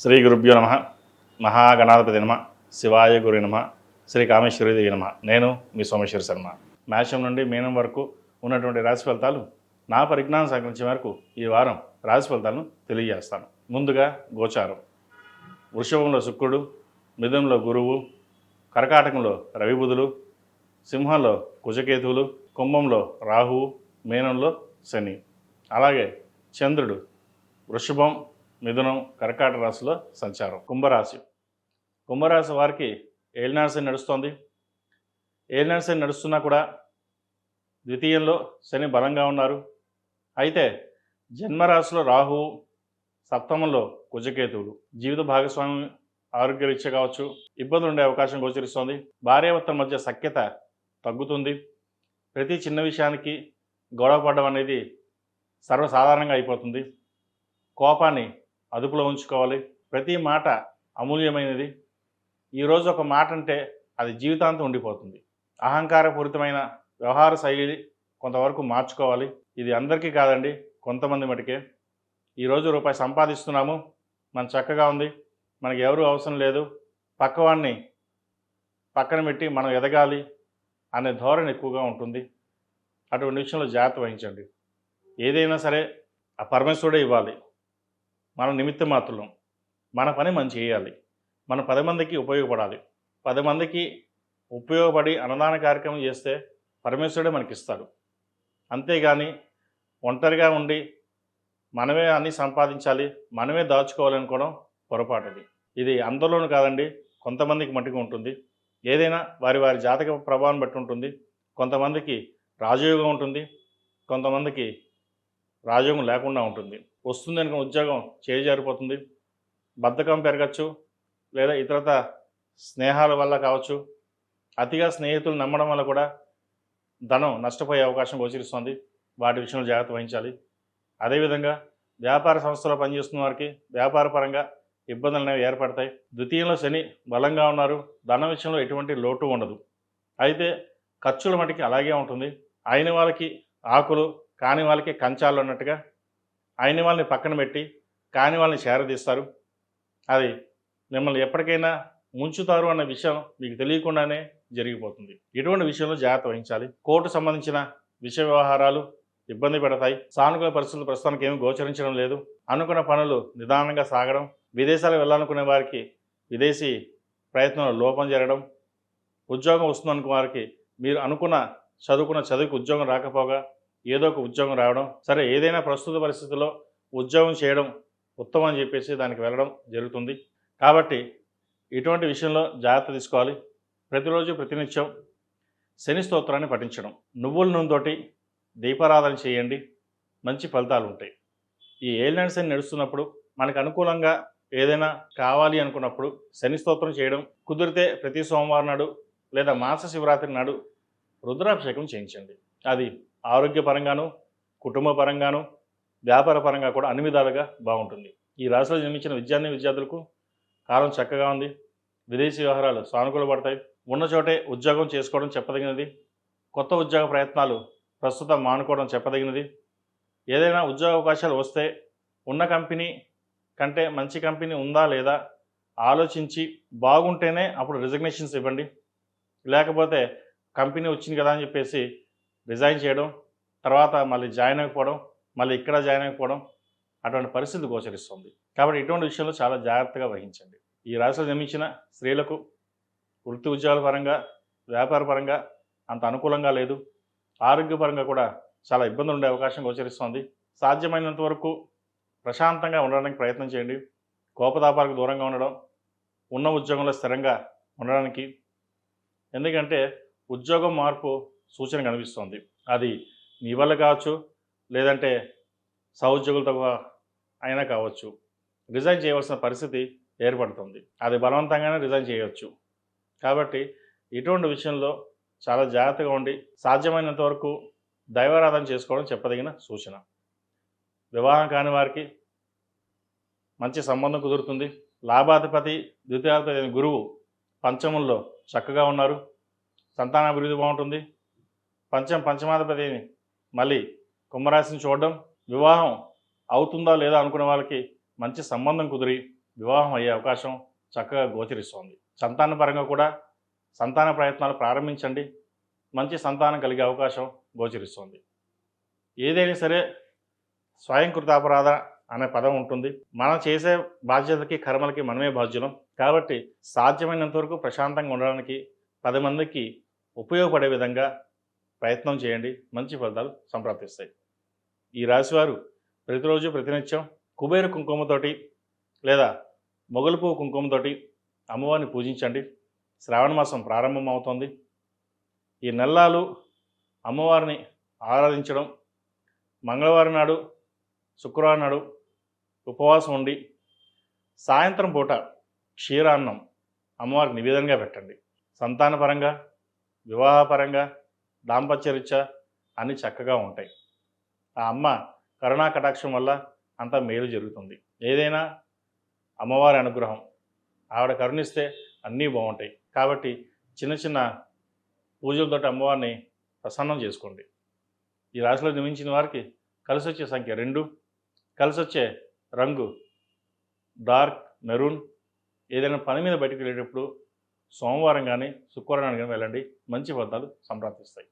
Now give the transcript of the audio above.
శ్రీ గురుభ్యో నమ. మహాగణాధిపతి నమ. శివాయ గురి నమ. శ్రీ కామేశ్వరి నమ. నేను మీ సోమేశ్వర శర్మ. మేషం నుండి మీనం వరకు ఉన్నటువంటి రాశి ఫలితాలు నా పరిజ్ఞానం సంక్రమించే వరకు ఈ వారం రాశి ఫలితాలను తెలియజేస్తాను. ముందుగా గోచారం. వృషభంలో శుక్రుడు మిథునంలో గురువు కర్కాటకంలో రవిబుధులు సింహంలో కుజకేతువులు కుంభంలో రాహువు మీనంలో శని. అలాగే చంద్రుడు వృషభం మిథునం కర్కాట రాశిలో సంచారం. కుంభరాశి. కుంభరాశి వారికి ఏలినాశని నడుస్తోంది. ఏలినాశని నడుస్తున్నా కూడా ద్వితీయంలో శని బలంగా ఉన్నారు. అయితే జన్మరాశిలో రాహువు సప్తమంలో కుజకేతువులు. జీవిత భాగస్వామి ఆరోగ్యరీత్యా కావచ్చు ఇబ్బందులు ఉండే అవకాశం గోచరిస్తోంది. భార్యాభర్తల మధ్య సఖ్యత తగ్గుతుంది. ప్రతి చిన్న విషయానికి గొడవ పడడం అనేది సర్వసాధారణంగా అయిపోతుంది. కోపాన్ని అదుపులో ఉంచుకోవాలి. ప్రతి మాట అమూల్యమైనది. ఈరోజు ఒక మాట అంటే అది జీవితాంతం ఉండిపోతుంది. అహంకారపూరితమైన వ్యవహార శైలి కొంతవరకు మార్చుకోవాలి. ఇది అందరికీ కాదండి కొంతమంది మటుకే. ఈరోజు రూపాయి సంపాదిస్తున్నాము. మన చక్కగా ఉంది. మనకి ఎవరు అవసరం లేదు. పక్కవాడిని పక్కన పెట్టి మనం ఎదగాలి అనే ధోరణి ఎక్కువగా ఉంటుంది. అటువంటి విషయంలో జాగ్రత్త వహించండి. ఏదైనా సరే ఆ పరమేశ్వరుడే ఇవ్వాలి. మన నిమిత్త మాత్రులం. మన పని మనం చేయాలి. మన పది మందికి ఉపయోగపడాలి. పది మందికి ఉపయోగపడి అన్నదాన కార్యక్రమం చేస్తే పరమేశ్వరుడే మనకి ఇస్తాడు అంతేగాని ఒంటరిగా ఉండి మనమే అన్నీ సంపాదించాలి మనమే దాచుకోవాలనుకోవడం పొరపాటుది. ఇది అందరిలోనూ కాదండి కొంతమందికి మట్టుకు ఉంటుంది. ఏదైనా వారి వారి జాతక ప్రభావం బట్టి ఉంటుంది. కొంతమందికి రాజయోగం ఉంటుంది. కొంతమందికి రాజయోగం లేకుండా ఉంటుంది. వస్తుంది అనుకున్న ఉద్యోగం చేజారిపోతుంది బద్ధకం పెరగచ్చు లేదా ఇతరత స్నేహాల వల్ల కావచ్చు. అతిగా స్నేహితులు నమ్మడం వల్ల కూడా ధనం నష్టపోయే అవకాశం గోచరిస్తుంది. వాటి విషయంలో జాగ్రత్త వహించాలి. అదేవిధంగా వ్యాపార సంస్థలో పనిచేస్తున్న వారికి వ్యాపార పరంగా ఇబ్బందులు అనేవి ఏర్పడతాయి. ద్వితీయంలో శని బలంగా ఉన్నారు. ధన విషయంలో ఎటువంటి లోటు ఉండదు. అయితే ఖర్చుల మటుకి అలాగే ఉంటుంది. అయిన వాళ్ళకి ఆకులు కాని వాళ్ళకి కంచాలు ఉన్నట్టుగా అయిన వాళ్ళని పక్కన పెట్టి కాని వాళ్ళని చేరదీస్తారు అది మిమ్మల్ని ఎప్పటికైనా ముంచుతారు అన్న విషయం మీకు తెలియకుండానే జరిగిపోతుంది. ఇటువంటి విషయంలో జాగ్రత్త వహించాలి. కోర్టు సంబంధించిన విషయ వ్యవహారాలు ఇబ్బంది పెడతాయి. సానుకూల పరిస్థితులు ప్రస్తుతానికి ఏమీ గోచరించడం లేదు. అనుకున్న పనులు నిదానంగా సాగడం విదేశాలకు వెళ్ళాలనుకునే వారికి విదేశీ ప్రయత్నంలో లోపం జరగడం ఉద్యోగం వస్తుందనుకున్న వారికి మీరు అనుకున్న చదువుకున్న చదువుకు ఉద్యోగం రాకపోగా ఏదో ఒక ఉద్యోగం రావడం సరే ఏదైనా ప్రస్తుత పరిస్థితుల్లో ఉద్యోగం చేయడం ఉత్తమం అని చెప్పేసి దానికి వెళ్ళడం జరుగుతుంది. కాబట్టి ఇటువంటి విషయంలో జాగ్రత్త తీసుకోవాలి. ప్రతిరోజు ప్రతినిత్యం శని స్తోత్రాన్ని పఠించడం. నువ్వుల నూనెతోటి దీపారాధన చేయండి. మంచి ఫలితాలు ఉంటాయి. ఈ ఏలినాడు శని నడుస్తున్నప్పుడు మనకు అనుకూలంగా ఏదైనా కావాలి అనుకున్నప్పుడు శని స్తోత్రం చేయడం కుదిరితే ప్రతి సోమవారం నాడు లేదా మాస శివరాత్రి నాడు రుద్రాభిషేకం చేయించండి. అది ఆరోగ్యపరంగాను కుటుంబ పరంగాను వ్యాపార పరంగా కూడా అన్ని విధాలుగా బాగుంటుంది. ఈ రాశిలో జన్మించిన విద్యార్థి విద్యార్థులకు కాలం చక్కగా ఉంది. విదేశీ వ్యవహారాలు సానుకూల పడతాయి. ఉన్న చోటే ఉద్యోగం చేసుకోవడం చెప్పదగినది. కొత్త ఉద్యోగ ప్రయత్నాలు ప్రస్తుతం మానుకోవడం చెప్పదగినది. ఏదైనా ఉద్యోగ అవకాశాలు వస్తే ఉన్న కంపెనీ కంటే మంచి కంపెనీ ఉందా లేదా ఆలోచించి బాగుంటేనే అప్పుడు రిజగ్నేషన్స్ ఇవ్వండి. లేకపోతే కంపెనీ వచ్చింది కదా అని చెప్పేసి రిజైన్ చేయడం తర్వాత మళ్ళీ జాయిన్ అయిపోవడం మళ్ళీ ఇక్కడ జాయిన్ అయిపోవడం అటువంటి పరిస్థితి గోచరిస్తుంది. కాబట్టి ఇటువంటి విషయంలో చాలా జాగ్రత్తగా వహించండి. ఈ రాశిలో జన్మించిన స్త్రీలకు వృత్తి ఉద్యోగాల పరంగా వ్యాపార పరంగా అంత అనుకూలంగా లేదు. ఆరోగ్యపరంగా కూడా చాలా ఇబ్బందులు ఉండే అవకాశం గోచరిస్తోంది. సాధ్యమైనంత వరకు ప్రశాంతంగా ఉండడానికి ప్రయత్నం చేయండి. కోపతాపాలకు దూరంగా ఉండడం ఉన్న ఉద్యోగంలో స్థిరంగా ఉండడానికి. ఎందుకంటే ఉద్యోగం మార్పు సూచన కనిపిస్తోంది. అది మీ వల్ల కావచ్చు లేదంటే సహోద్యోగులతో అయినా కావచ్చు. రిజైన్ చేయవలసిన పరిస్థితి ఏర్పడుతుంది. అది బలవంతంగానే రిజైన్ చేయవచ్చు కాబట్టి ఇటువంటి విషయంలో చాలా జాగ్రత్తగా ఉండి సాధ్యమైనంత వరకు దైవారాధన చేసుకోవడం చెప్పదగిన సూచన. వివాహం కాని వారికి మంచి సంబంధం కుదురుతుంది. లాభాధిపతి ద్వితీయాధిపతి అయిన గురువు పంచమంలో చక్కగా ఉన్నారు. సంతానాభివృద్ధి బాగుంటుంది. పంచం పంచమాధిపతిని మళ్ళీ కుంభరాశిని చూడడం వివాహం అవుతుందా లేదా అనుకునే వాళ్ళకి మంచి సంబంధం కుదిరి వివాహం అయ్యే అవకాశం చక్కగా గోచరిస్తోంది. సంతాన పరంగా కూడా సంతాన ప్రయత్నాలు ప్రారంభించండి. మంచి సంతానం కలిగే అవకాశం గోచరిస్తోంది. ఏదైనా సరే స్వయంకృతాపరాధ అనే పదం ఉంటుంది. మనం చేసే బాధ్యతకి కర్మలకి మనమే బాధ్యులం. కాబట్టి సాధ్యమైనంత వరకు ప్రశాంతంగా ఉండడానికి పది మందికి ఉపయోగపడే విధంగా ప్రయత్నం చేయండి. మంచి ఫలితాలు సంప్రాప్తిస్తాయి. ఈ రాశివారు ప్రతిరోజు ప్రతినిత్యం కుబేర కుంకుమతోటి లేదా మొగలుపు కుంకుమతోటి అమ్మవారిని పూజించండి. శ్రావణ మాసం ప్రారంభం అవుతోంది ఈ నెల్లాలు అమ్మవారిని ఆరాధించడం మంగళవారం నాడు శుక్రవారం నాడు ఉపవాసం ఉండి సాయంత్రం పూట క్షీరాన్నం అమ్మవారికి నివేదనగా పెట్టండి. సంతానపరంగా వివాహపరంగా దాంపత్యరీత్యా అన్నీ చక్కగా ఉంటాయి. ఆ అమ్మ కరుణా కటాక్షం వల్ల అంత మేలు జరుగుతుంది. ఏదైనా అమ్మవారి అనుగ్రహం ఆవిడ కరుణిస్తే అన్నీ బాగుంటాయి. కాబట్టి చిన్న చిన్న పూజలతోటి అమ్మవారిని ప్రసన్నం చేసుకోండి. ఈ రాశిలో జన్మించిన వారికి కలిసి వచ్చే సంఖ్య రెండు. కలిసి వచ్చే రంగు డార్క్ మెరూన్. ఏదైనా పని మీద బయటకు వెళ్ళేటప్పుడు సోమవారం కానీ శుక్రవారం కానీ వెళ్ళండి. మంచి ఫలితాలు సంప్రాప్తిస్తాయి.